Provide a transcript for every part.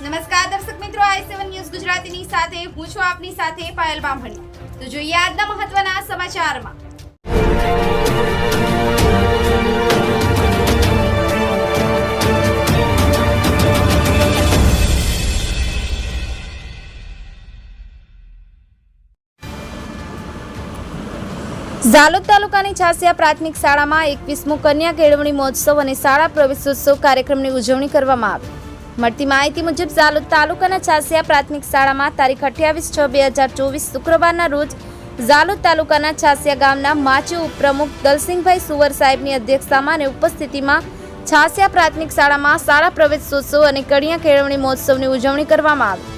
નમસ્કાર દર્શક મિત્રો, આઈ સેવન ન્યૂઝ ગુજરાતીની સાથે, હું છું આપની સાથે પાયલ બામણી. તો જોઈએ આજના મહત્વના સમાચારમાં. ઝાલોદ તાલુકાની છાસિયા પ્રાથમિક શાળામાં એકવીસમો કન્યા કેળવણી મહોત્સવ અને શાળા પ્રવેશોત્સવ કાર્યક્રમની ઉજવણી કરવામાં આવી. મળતી માહિતી મુજબ ઝાલોદ તાલુકાના છાસિયા પ્રાથમિક શાળામાં તારીખ અઠ્યાવીસ છ બે હજાર ચોવીસ શુક્રવારના રોજ ઝાલોદ તાલુકાના છાસિયા ગામના માચી ઉપપ્રમુખ દલસિંહભાઈ સુવર સાહેબની અધ્યક્ષતામાં અને ઉપસ્થિતિમાં છાસિયા પ્રાથમિક શાળામાં શાળા પ્રવેશોત્સવ અને કડિયા કેળવણી મહોત્સવની ઉજવણી કરવામાં આવી.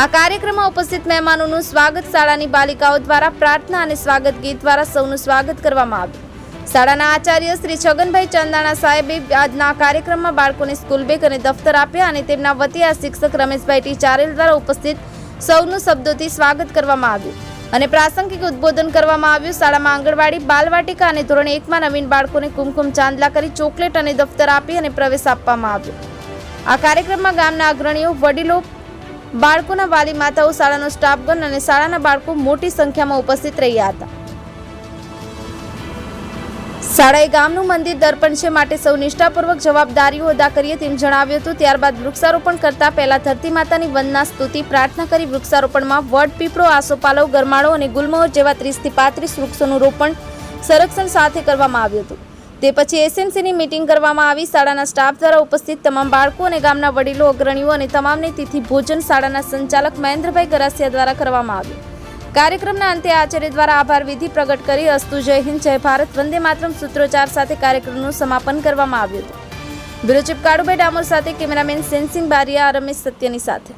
આ કાર્યક્રમમાં ઉપસ્થિત મહેમાનોનું સ્વાગત શાળાની બાલિકાઓ દ્વારા પ્રાર્થના અને સ્વાગત ગીત દ્વારા સૌનું સ્વાગત કરવામાં આવ્યું. શાળાના આચાર્ય શ્રી છગનભાઈ ચંદાણા સાહેબે આજના કાર્યક્રમમાં બાળકોને સ્કૂલ બેગ અને દફતર આપ્યા અને તેમના વતી આ શિક્ષક રમેશભાઈ ટી ચારેલ દ્વારા ઉપસ્થિત સૌનું શબ્દોથી સ્વાગત કરવામાં આવ્યું અને પ્રાસંગિક ઉદ્બોધન કરવામાં આવ્યું. શાળામાં આંગણવાડી, બાલવાટિકા અને ધોરણ એકમાં નવીન બાળકોને કુમકુમ ચાંદલા કરી ચોકલેટ અને દફતર આપી અને પ્રવેશ આપવામાં આવ્યો. આ કાર્યક્રમમાં ગામના અગ્રણીઓ, વડીલો, બાળકોના વાલી માતાઓ, શાળાનો સ્ટાફગણ અને શાળાના બાળકો મોટી સંખ્યામાં ઉપસ્થિત રહ્યા હતા. શાળાએ ગામનું મંદિર દર્પણ છે માટે સૌ નિષ્ઠાપૂર્વક જવાબદારીઓ અદા કરીએ તેમ જણાવ્યું હતું. ત્યારબાદ વૃક્ષારોપણ કરતા પહેલા ધરતી માતાની વંદના, સ્તુતિ, પ્રાર્થના કરી વૃક્ષારોપણમાં વડ, પીપળો આસોપાલવ ગરમાળો અને ગુલમોહર જેવા ત્રીસથી પાંત્રીસ વૃક્ષોનું રોપણ સંરક્ષણ સાથે કરવામાં આવ્યું હતું. તે પછી એસએમસીની મીટિંગ કરવામાં આવી. શાળાના સ્ટાફ દ્વારા ઉપસ્થિત તમામ બાળકો અને ગામના વડીલો, અગ્રણીઓ અને તમામને તિથિ ભોજન શાળાના સંચાલક મહેન્દ્રભાઈ ગરાસિયા દ્વારા કરવામાં આવ્યું. કાર્યક્રમના અંતે આચાર્ય દ્વારા આભાર વિધિ પ્રગટ કરી અસ્તુ જય હિન્દ, જય ભારત, વંદે માતરમ સૂત્રોચ્ચાર સાથે કાર્યક્રમનું સમાપન કરવામાં આવ્યું હતું. બ્યુરો કાળુભાઈ ડામોર સાથે કેમેરામેન સેન્સિંગ બારિયા, રમેશ સત્યની સાથે.